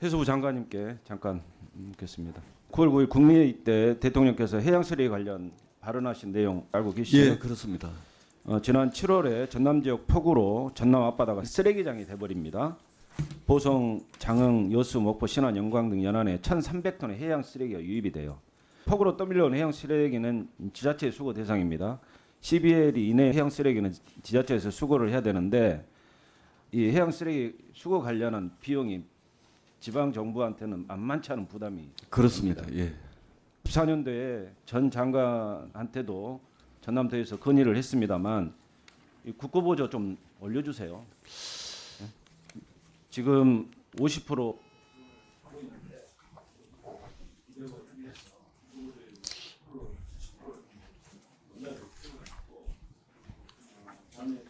해수부 장관님께 잠깐 묻겠습니다. 9월 9일 국민회의 때 대통령께서 해양 쓰레기 관련 발언하신 내용 알고 계시죠? 예, 그렇습니다. 어, 지난 7월에 전남 지역 폭우로 전남 앞바다가 쓰레기장이 돼버립니다. 보성, 장흥, 여수, 목포, 신안, 영광 등 연안에 1,300톤의 해양 쓰레기가 유입이 돼요. 폭우로 떠밀려온 해양 쓰레기는 지자체 수거 대상입니다. 12일 이내 해양 쓰레기는 지자체에서 수거를 해야 되는데 이 해양 쓰레기 수거 관련한 비용이 지방 정부한테는 만만치 않은 부담이 그렇습니다. 예. 14년도에 전 장관한테도 전남도에서 건의를 했습니다만 이 국고보조 좀 올려주세요. 예? 지금 50%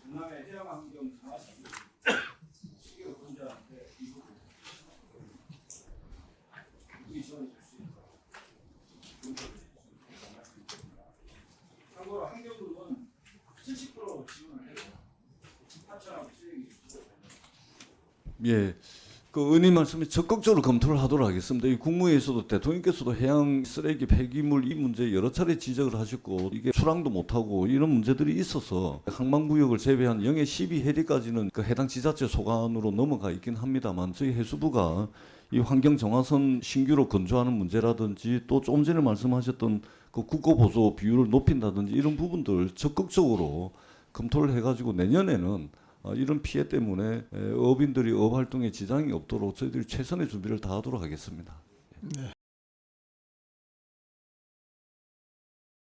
전남의 해양환경 강화시 시기를 혼자한테 이 부분 이 지원해 줄수 있도록 참고로 환경부는 70% 지원을 해요. 하천하고 쓰레기 예. 그 의원님 말씀에 적극적으로 검토를 하도록 하겠습니다. 이 국무회의에서도 대통령께서도 해양 쓰레기 폐기물 이 문제 여러 차례 지적을 하셨고 이게 출항도 못하고 이런 문제들이 있어서 항만구역을 제외한 영해 12 해리까지는 그 해당 지자체 소관으로 넘어가 있긴 합니다만 저희 해수부가 이 환경 정화선 신규로 건조하는 문제라든지 또 조금 전에 말씀하셨던 그 국고 보조 비율을 높인다든지 이런 부분들 적극적으로 검토를 해가지고 내년에는 어, 이런 피해 때문에 에, 어업인들이 어업 활동에 지장이 없도록 저희들이 최선의 준비를 다하도록 하겠습니다.